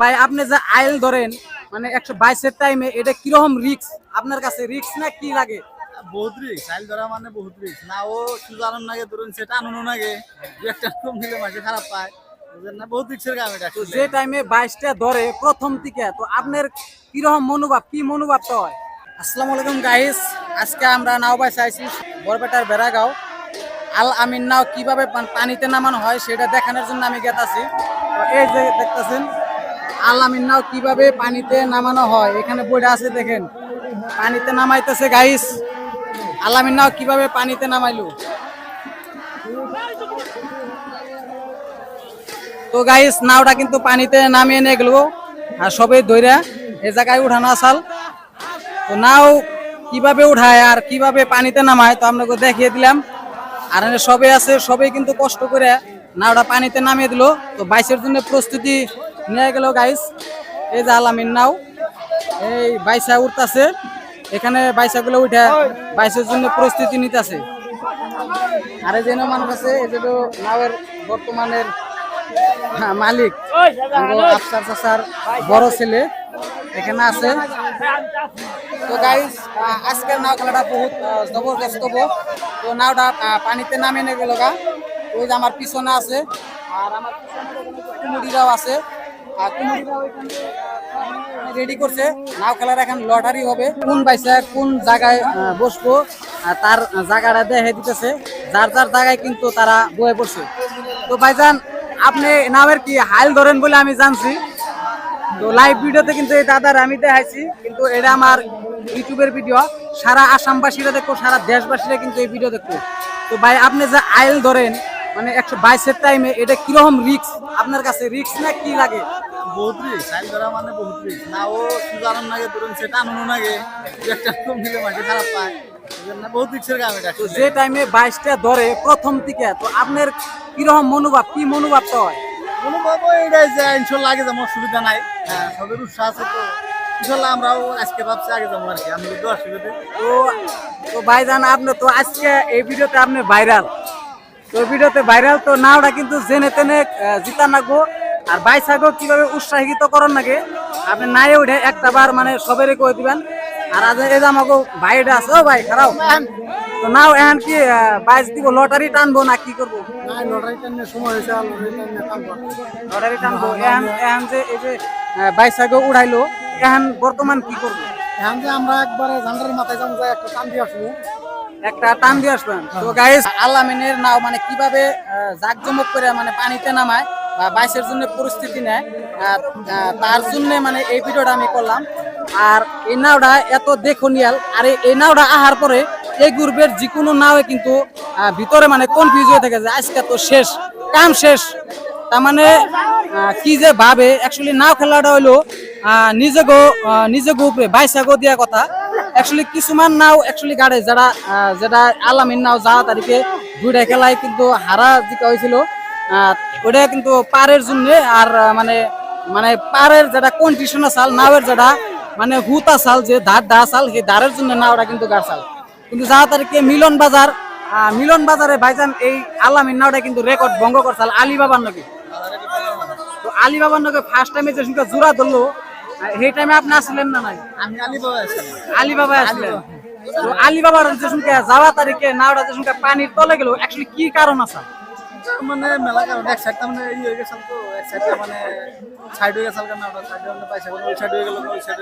ধরেন মানে একশো বাইশের টাইমে এটা কীরকম রিক্স আপনার কাছে রিক্স না কি লাগে? বহুত রিক্স সাইল ধরা মানে বহুত রিক্স না ও শুধু আনন্দ লাগে ধরুন সেটা আনন্দ লাগে দু একটা কম দিলে মাসে খারাপ পায়। না? বহুত রিক্সের তো যে টাইমে বাইশটা ধরে প্রথম থেকে তো আপনার কীরকম মনোভাব কি মনোভাবটা হয়? আসসালামু আলাইকুম গাইস আজকে আমরা নাও বাই চাইছি বরপেটার বেড়াগাঁও। আল আমিন নাও কীভাবে পান- পানিতে নামানো হয় সেটা দেখানোর জন্য আমি গেতাছি। এই যে দেখতেছেন আল নাও কীভাবে পানিতে নামানো হয়? এখানে বইটা আছে দেখেন। পানিতে নামাইতেছে গাইস আল আমিন নাও কীভাবে পানিতে নামাইলো? তো গাইস নাওটা কিন্তু পানিতে নামিয়ে নিয়ে গেল। আর সবে ধইরা এই জায়গায় উঠানো আসাল। তো নাও কীভাবে উঠায় আর কীভাবে পানিতে নামায়, তো আপনাকে দেখিয়ে দিলাম। আর সবে আছে সবে কিন্তু কষ্ট করে নাওটা পানিতে নামিয়ে দিল। তো বাইশের জন্য প্রস্তুতি নিয়ে গেল গাইস এই যে আলামিন নাও। এই বাইসা উঠতেছে। এখানে বাইসাগুলো উঠে বাইশের জন্য প্রস্তুতি নিতেছে। আর এই যে মানুষ আছে, এই যে নাওয়ের বর্তমানের মালিক আফসার চাচার বড় ছেলে এখানে আছে। তো গাইস আজকের নাও খেলাটা বহুত জবরদস্ত তো নাওটা পানিতে নামে নিয়ে গেল গা। ওই যে আমার পিছনে আছে, আর আমার পিছনে কুমুরিরাও আছে। রেডি করছে। নাও খেলার এখন লটারি হবে। কোন বাইসা কোন জায়গায় বসবো তার জায়গাটা দেখে দিতেছে। যার যার জায়গায় কিন্তু তারা বয়ে পড়ছে। তো ভাইজান, আপনি নামের কি হাইল ধরেন বলে আমি জানছি। তো লাইভ ভিডিওতে কিন্তু এই দাদার আমি দেখাইছি, কিন্তু এটা আমার ইউটিউবের ভিডিও। সারা আসামবাসীরা দেখব সারা দেশবাসীরা কিন্তু এই ভিডিও দেখব তো ভাই, আপনি যে আইল ধরেন মানে একশো বাইশের টাইমে এটা কীরকম রিক্স আপনার কাছে রিক্স না কি লাগে? বহুত রিক্স সাইল ধরা মানে বহুত রিক্স না ও আনন্দ লাগে ধরুন সেটা আনন্দ লাগে একটা কম দিলে খারাপ পায়। বহুত রিক্সের কাম এটা তো যে টাইমে বাইশটা ধরে প্রথম থেকে তো আপনার কীরকম মনোভাব কি মনোভাবটা হয়? এটাই যে ইনশাল্লাহ আগে অসুবিধা নাই। হ্যাঁ সবের উৎসাহ আছে তো। ইনশাল্লাহ আমরাও আজকে ভাবছি আগে যাব আর কি আমি তো অসুবিধা। তো তো ভাইজান আপনি তো আজকে এই ভিডিওতে আপনি ভাইরাল তো ভিডিওতে ভাইরাল তো নাওটা কিন্তু জেনে তেনে জিতা নাগবো আর বাইসাগো কীভাবে উৎসাহিত করন নাকি? আপনি নাই উঠে একটা বার মানে সবেরে কই দিবেন? আর আজ এই আমাকে ভাইটা আছে ও ভাই খারাপ তো নাও এখন কি বাইশ দিব লটারি টানবো না কি করব? লটারি সময় হয়েছে টানবো এখন এখন যে এই যে বাইসাগো উড়াইলো এখন বর্তমান কি করব? এখন যে আমরা একবারে ঝান্ডার মাথায় যাব যাই একটা টান দিয়ে আসব। একটা টান দিয়ে আসবেন। তো গাইস আল্লামিনের নাও মানে কীভাবে জাকজমক করে মানে পানিতে নামায় বাইশের জন্য পরিস্থিতি নেয়। তার জন্য মানে এই ভিডিওটা আমি করলাম। আর এই নাওটা এত দেখনিয়াল। আর এই- নাওটা আহার পরে এই গ্রুপের যে কোনো নাওয়ে কিন্তু ভিতরে মানে কনফিউজ হয়ে থাকে যে আজকে তো শেষ কাম শেষ। তার মানে কি যে ভাবে। অ্যাকচুয়ালি নাও খেলাটা হইল নিজে গো আহ, নিজে গো উপরে বাইসা গো দিয়া কথা। অ্যাকচুয়ালি কিছুমান নাও অ্যাকচুয়ালি গাড়ে যারা যেটা আলামিন নাও যারা তারিখে দুইটা খেলায় কিন্তু হারা জিকা হয়েছিল ওটা কিন্তু পারের জন্য আর মানে মানে পারের যেটা কন্ডিশন চাল নাওয়ের যেটা মানে হুতা চাল যে ধার দা চাল সেই ধারের জন্য নাওটা কিন্তু গার চাল। কিন্তু যারা তারিখে মিলন বাজার মিলন বাজারে ভাইজান এই আলামিন নাওটা কিন্তু রেকর্ড ভঙ্গ করছাল আলিবাবার নাকি তো আলিবাবার নাকি ফার্স্ট টাইমে যে সংখ্যা জোড়া ধরলো সেই টাইমে আপনি আসলেন না নাই? আমি আলিবাবা আছি আলিবাবা আসলেন। তো আলিবাবার যে সংখ্যা যাওয়া তারিখে নাওটা যে পানির তলে গেল অ্যাকচুয়ালি কি কারণ আছে? মানে মেলা কারণ এক সাইড মানে ইয়ে হয়ে গেছিল তো, এক সাইড মানে সাইড হয়ে গেছিল কারণ সাইড মানে পয়সা সাইড হয়ে গেল ওই সাইড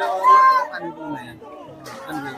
পানি নাই